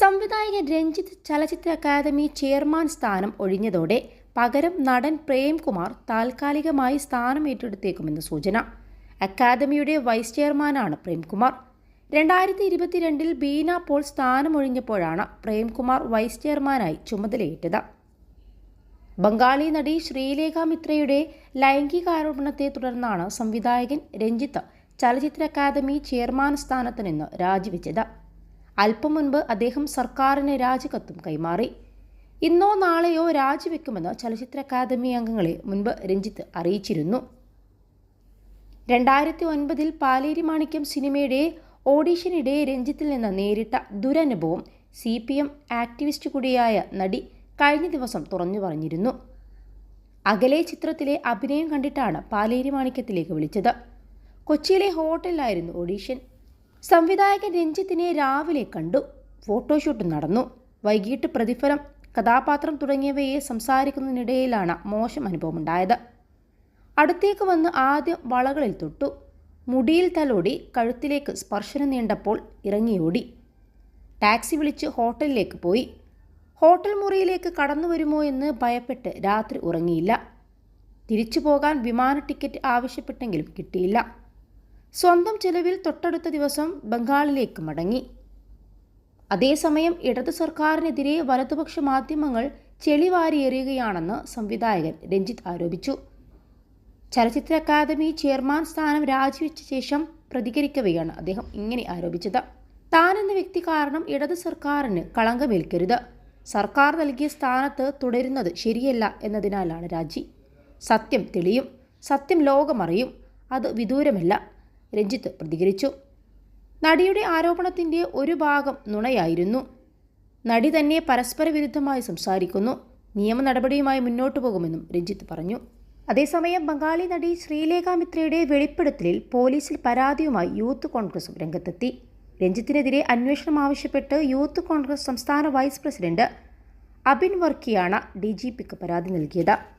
സംവിധായകൻ രഞ്ജിത്ത് ചലച്ചിത്ര academy chairman സ്ഥാനം ഒഴിഞ്ഞതോടെ പകരം നടൻ പ്രേംകുമാർ താൽക്കാലികമായി സ്ഥാനം ഏറ്റെടുത്തേക്കുമെന്ന് സൂചന. അക്കാദമിയുടെ വൈസ് ചെയർമാനാണ് പ്രേംകുമാർ. രണ്ടായിരത്തി ഇരുപത്തിരണ്ടിൽ ബീന പോൾ സ്ഥാനമൊഴിഞ്ഞപ്പോഴാണ് പ്രേംകുമാർ വൈസ് ചെയർമാനായി ചുമതലയേറ്റത്. ബംഗാളി നടി ശ്രീലേഖ മിത്രയുടെ ലൈംഗികാരോപണത്തെ തുടർന്നാണ് സംവിധായകൻ രഞ്ജിത്ത് ചലച്ചിത്ര അക്കാദമി ചെയർമാൻ സ്ഥാനത്ത് നിന്ന് രാജിവെച്ചത്. അല്പം മുൻപ് അദ്ദേഹം സർക്കാരിന് രാജിക്കത്തും കൈമാറി. ഇന്നോ നാളെയോ രാജിവെക്കുമെന്ന് ചലച്ചിത്ര അക്കാദമി അംഗങ്ങളെ മുൻപ് രഞ്ജിത്ത് അറിയിച്ചിരുന്നു. രണ്ടായിരത്തി ഒൻപതിൽ പാലേരി മാണിക്യം സിനിമയുടെ ഓഡീഷനിടെ രഞ്ജിത്തിൽ നിന്ന് നേരിട്ട ദുരനുഭവം സി പി എം ആക്ടിവിസ്റ്റ് കൂടിയായ നടി കഴിഞ്ഞ ദിവസം തുറന്നു പറഞ്ഞിരുന്നു. അകലെ ചിത്രത്തിലെ അഭിനയം കണ്ടിട്ടാണ് പാലേരി മാണിക്യത്തിലേക്ക് വിളിച്ചത്. കൊച്ചിയിലെ ഹോട്ടലിലായിരുന്നു ഓഡീഷൻ. സംവിധായകൻ രഞ്ജിത്തിനെ രാവിലെ കണ്ടു. ഫോട്ടോഷൂട്ട് നടന്നു. വൈകിട്ട് പ്രതിഫലം കഥാപാത്രം തുടങ്ങിയവയെ സംസാരിക്കുന്നതിനിടയിലാണ് മോശം അനുഭവമുണ്ടായത്. അടുത്തേക്ക് വന്ന് ആദ്യം വളകളിൽ തൊട്ടു. മുടിയിൽ തലോടി കഴുത്തിലേക്ക് സ്പർശനം നീണ്ടപ്പോൾ ഇറങ്ങിയോടി. ടാക്സി വിളിച്ച് ഹോട്ടലിലേക്ക് പോയി. ഹോട്ടൽ മുറിയിലേക്ക് കടന്നു വരുമോ എന്ന് ഭയപ്പെട്ട് രാത്രി ഉറങ്ങിയില്ല. തിരിച്ചു പോകാൻ വിമാന ടിക്കറ്റ് ആവശ്യപ്പെട്ടെങ്കിലും കിട്ടിയില്ല. സ്വന്തം ചെലവിൽ തൊട്ടടുത്ത ദിവസം ബംഗാളിലേക്ക് മടങ്ങി. അതേസമയം ഇടതു സർക്കാരിനെതിരെ വലതുപക്ഷ മാധ്യമങ്ങൾ ചെളിവാരിയെറിയുകയാണെന്ന് സംവിധായകൻ രഞ്ജിത്ത് ആരോപിച്ചു. ചലച്ചിത്ര അക്കാദമി ചെയർമാൻ സ്ഥാനം രാജിവെച്ച ശേഷം പ്രതികരിക്കവെയാണ് അദ്ദേഹം ഇങ്ങനെ ആരോപിച്ചത്. താനെന്ന വ്യക്തി കാരണം ഇടത് സർക്കാരിന് കളങ്കമേൽക്കരുത്. സർക്കാർ നൽകിയ സ്ഥാനത്ത് തുടരുന്നത് ശരിയല്ല എന്നതിനാലാണ് രാജി. സത്യം തെളിയും. സത്യം ലോകമറിയും. അത് വിദൂരമല്ല. രഞ്ജിത്ത് പ്രതികരിച്ചു. നടിയുടെ ആരോപണത്തിന്റെ ഒരു ഭാഗം നുണയായിരുന്നു. നടി തന്നെ പരസ്പര വിരുദ്ധമായി സംസാരിക്കുന്നു. നിയമ നടപടിയുമായി മുന്നോട്ടു പോകുമെന്നും രഞ്ജിത്ത് പറഞ്ഞു. അതേസമയം ബംഗാളി നടി ശ്രീലേഖ മിത്രയുടെ വെളിപ്പെടുത്തലിൽ പോലീസിൽ പരാതിയുമായി യൂത്ത് കോൺഗ്രസും രംഗത്തെത്തി. രഞ്ജിത്തിനെതിരെ അന്വേഷണം ആവശ്യപ്പെട്ട് യൂത്ത് കോൺഗ്രസ് സംസ്ഥാന വൈസ് പ്രസിഡന്റ് അബിൻ വർക്കിയാണ് ഡി പരാതി നൽകിയത്.